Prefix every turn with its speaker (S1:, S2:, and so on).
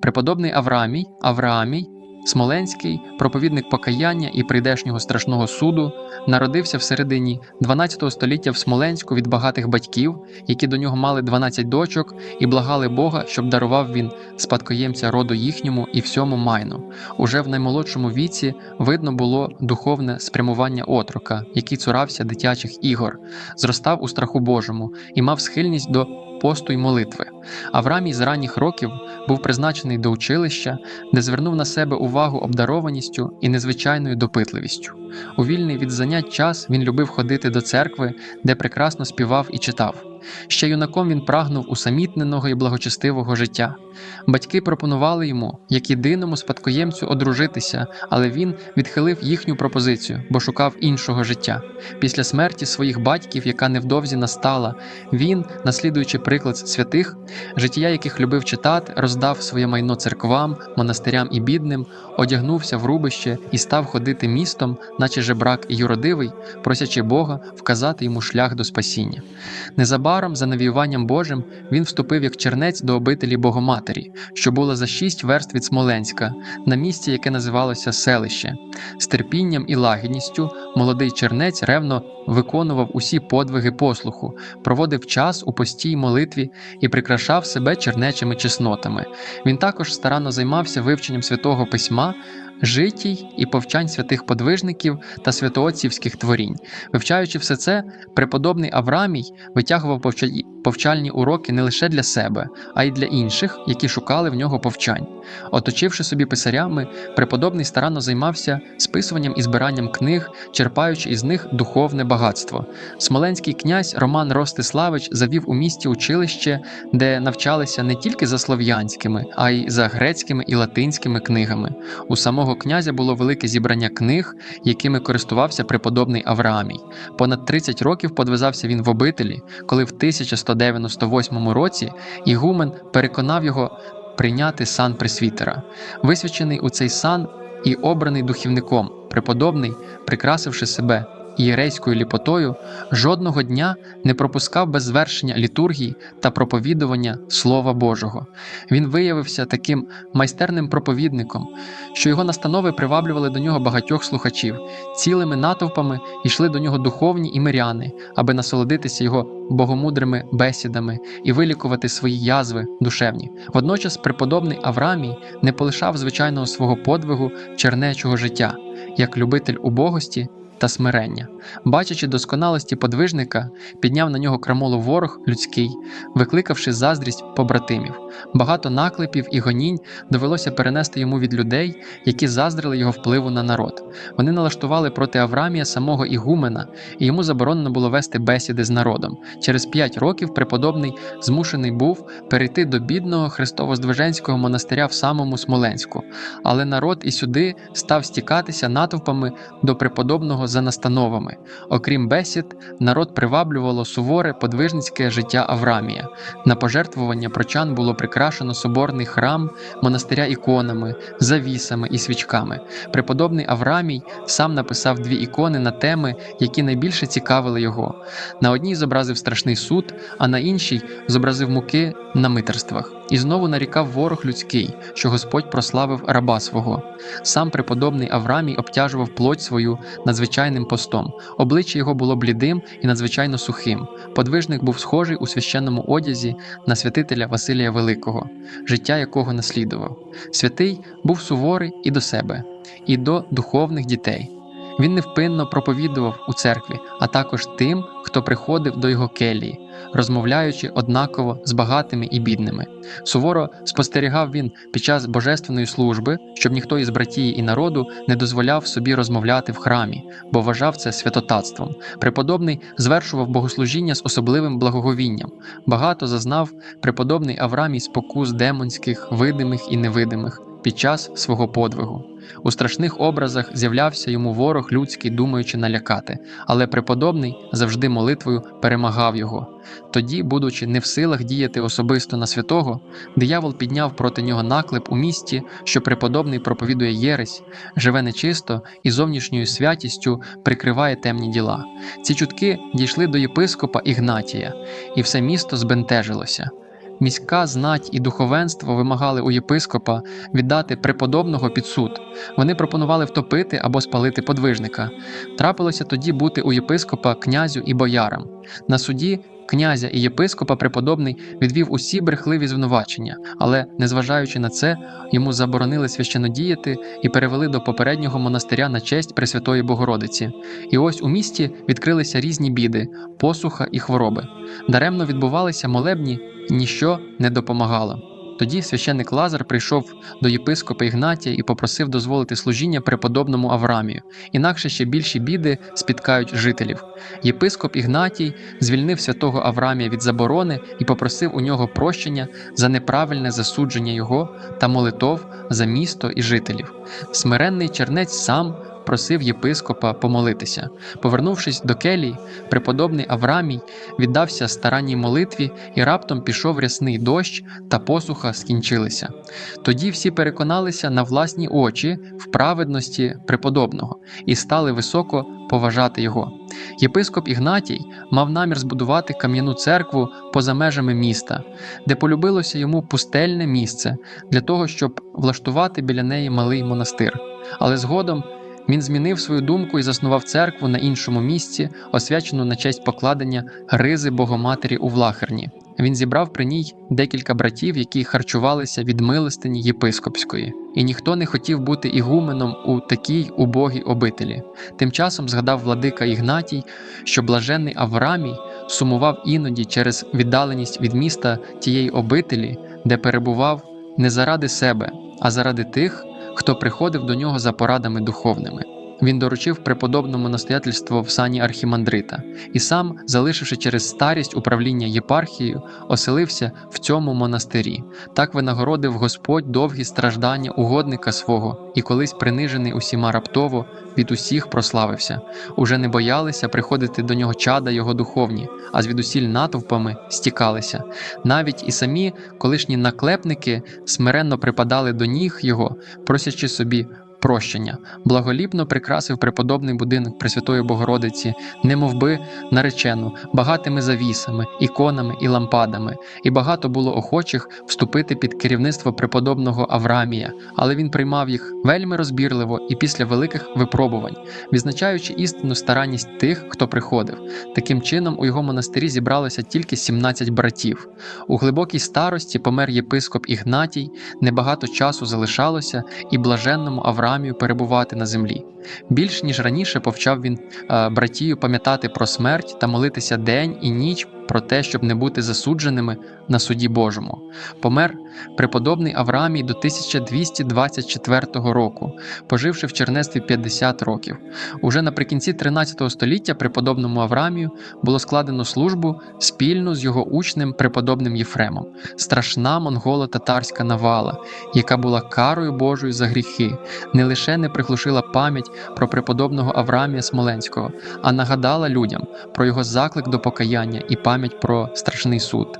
S1: Преподобний Авраамій, Авраамій, Смоленський, проповідник покаяння і прийдешнього страшного суду, народився в середині 12 століття в Смоленську від багатих батьків, які до нього мали 12 дочок, і благали Бога, щоб дарував він спадкоємця роду їхньому і всьому майну. Уже в наймолодшому віці видно було духовне спрямування отрока, який цурався дитячих ігор, зростав у страху Божому і мав схильність до посту й молитви. Аврамій з ранніх років був призначений до училища, де звернув на себе увагу обдарованістю і незвичайною допитливістю. У вільний від занять час він любив ходити до церкви, де прекрасно співав і читав. Ще юнаком він прагнув усамітненого і благочестивого життя. Батьки пропонували йому, як єдиному спадкоємцю, одружитися, але він відхилив їхню пропозицію, бо шукав іншого життя. Після смерті своїх батьків, яка невдовзі настала, він, наслідуючи приклад святих, життя яких любив читати, роздав своє майно церквам, монастирям і бідним, одягнувся в рубище і став ходити містом, наче жебрак і юродивий, просячи Бога вказати йому шлях до спасіння. Незабаром, за навіюванням Божим, він вступив як чернець до обителі Богоматері, що була за шість верст від Смоленська, на місці, яке називалося селище. З терпінням і лагідністю молодий чернець ревно виконував усі подвиги послуху, проводив час у постій молитві і прикрашав себе чернечими чеснотами. Він також старанно займався вивченням святого письма. Житій і повчань святих подвижників та святоотцівських творінь. Вивчаючи все це, преподобний Аврамій витягував повчальні уроки не лише для себе, а й для інших, які шукали в нього повчань. Оточивши собі писарями, преподобний старанно займався списуванням і збиранням книг, черпаючи із них духовне багатство. Смоленський князь Роман Ростиславич завів у місті училище, де навчалися не тільки за слов'янськими, а й за грецькими і латинськими книгами. У самого князя було велике зібрання книг, якими користувався преподобний Авраамій. Понад 30 років подвизався він в обителі, коли в 1198 році Ігумен переконав його прийняти сан пресвітера. Висвячений у цей сан і обраний духівником, преподобний, прикрасивши себе ієрейською ліпотою, жодного дня не пропускав без звершення літургії та проповідування Слова Божого. Він виявився таким майстерним проповідником, що його настанови приваблювали до нього багатьох слухачів. Цілими натовпами йшли до нього духовні і миряни, аби насолодитися його богомудрими бесідами і вилікувати свої язви душевні. Водночас преподобний Аврамій не полишав звичайного свого подвигу чернечого життя, як любитель убогості та смирення. Бачачи досконалості подвижника, підняв на нього крамолу ворог людський, викликавши заздрість побратимів. Багато наклепів і гонінь довелося перенести йому від людей, які заздрили його впливу на народ. Вони налаштували проти Аврамія самого Ігумена, і йому заборонено було вести бесіди з народом. Через п'ять років преподобний змушений був перейти до бідного Христово-Здвиженського монастиря в самому Смоленську, але народ і сюди став стікатися натовпами до преподобного за настановами. Окрім бесід, народ приваблювало суворе подвижницьке життя Аврамія. На пожертвування прочан було прикрашено соборний храм монастиря іконами, завісами і свічками. Преподобний Аврамій сам написав дві ікони на теми, які найбільше цікавили його. На одній зобразив страшний суд, а на іншій зобразив муки на митерствах. І знову нарікав ворог людський, що Господь прославив раба свого. Сам преподобний Аврамій обтяжував плоть свою надзвичайним постом. Обличчя його було блідим і надзвичайно сухим. Подвижник був схожий у священному одязі на святителя Василія Великого, життя якого наслідував. Святий був суворий і до себе, і до духовних дітей. Він невпинно проповідував у церкві, а також тим, хто приходив до його келії, розмовляючи однаково з багатими і бідними. Суворо спостерігав він під час божественної служби, щоб ніхто із братії і народу не дозволяв собі розмовляти в храмі, бо вважав це святотатством. Преподобний звершував богослужіння з особливим благоговінням. Багато зазнав преподобний Аврамій спокус демонських, видимих і невидимих під час свого подвигу. У страшних образах з'являвся йому ворог людський, думаючи налякати, але преподобний завжди молитвою перемагав його. Тоді, будучи не в силах діяти особисто на святого, диявол підняв проти нього наклеп у місті, що преподобний проповідує єресь, живе нечисто і зовнішньою святістю прикриває темні діла. Ці чутки дійшли до єпископа Ігнатія, і все місто збентежилося. Міська знать і духовенство вимагали у єпископа віддати преподобного під суд. Вони пропонували втопити або спалити подвижника. Трапилося тоді бути у єпископа князю і боярам. На суді князя і єпископа преподобний відвів усі брехливі звинувачення, але, незважаючи на це, йому заборонили священодіяти і перевели до попереднього монастиря на честь Пресвятої Богородиці. І ось у місті відкрилися різні біди, посуха і хвороби. Даремно відбувалися молебні, ніщо не допомагало. Тоді священник Лазар прийшов до єпископа Ігнатія і попросив дозволити служіння преподобному Аврамію, інакше ще більші біди спіткають жителів. Єпископ Ігнатій звільнив святого Аврамія від заборони і попросив у нього прощення за неправильне засудження його та молитов за місто і жителів. Смиренний чернець сам просив єпископа помолитися. Повернувшись до келії, преподобний Аврамій віддався старанній молитві і раптом пішов рясний дощ та посуха скінчилися. Тоді всі переконалися на власні очі в праведності преподобного і стали високо поважати його. Єпископ Ігнатій мав намір збудувати кам'яну церкву поза межами міста, де полюбилося йому пустельне місце для того, щоб влаштувати біля неї малий монастир. Але згодом він змінив свою думку і заснував церкву на іншому місці, освячену на честь покладення гризи Богоматері у Влахерні. Він зібрав при ній декілька братів, які харчувалися від милостині єпископської, і ніхто не хотів бути ігуменом у такій убогій обителі. Тим часом згадав владика Ігнатій, що блаженний Аврамій сумував іноді через віддаленість від міста тієї обителі, де перебував не заради себе, а заради тих, хто приходив до нього за порадами духовними. Він доручив преподобному настоятельство в сані архімандрита і сам, залишивши через старість управління єпархією, оселився в цьому монастирі. Так винагородив Господь довгі страждання угодника свого, і колись принижений усіма раптово, від усіх прославився. Уже не боялися приходити до нього чада його духовні, а звідусіль натовпами стікалися. Навіть і самі колишні наклепники смиренно припадали до ніг його, просячи собі прощення, благоліпно прикрасив преподобний будинок Пресвятої Богородиці, немовби наречену, багатими завісами, іконами і лампадами, і багато було охочих вступити під керівництво преподобного Аврамія, але він приймав їх вельми розбірливо і після великих випробувань, відзначаючи істинну старанність тих, хто приходив. Таким чином, у його монастирі зібралося тільки 17 братів. У глибокій старості помер єпископ Ігнатій, небагато часу залишалося, і блаженному Авраамію перебувати на землі. Більш ніж раніше повчав він е, братію пам'ятати про смерть та молитися день і ніч про те, щоб не бути засудженими на суді Божому. Помер преподобний Авраамій до 1224 року, поживши в чернестві 50 років. Уже наприкінці 13 століття преподобному Авраамію було складено службу спільну з його учнем преподобним Єфремом, страшна монголо-татарська навала, яка була карою Божою за гріхи, не лише не приглушила пам'ять про преподобного Авраамія Смоленського, а нагадала людям про його заклик до покаяння і пам'ять про страшний суд.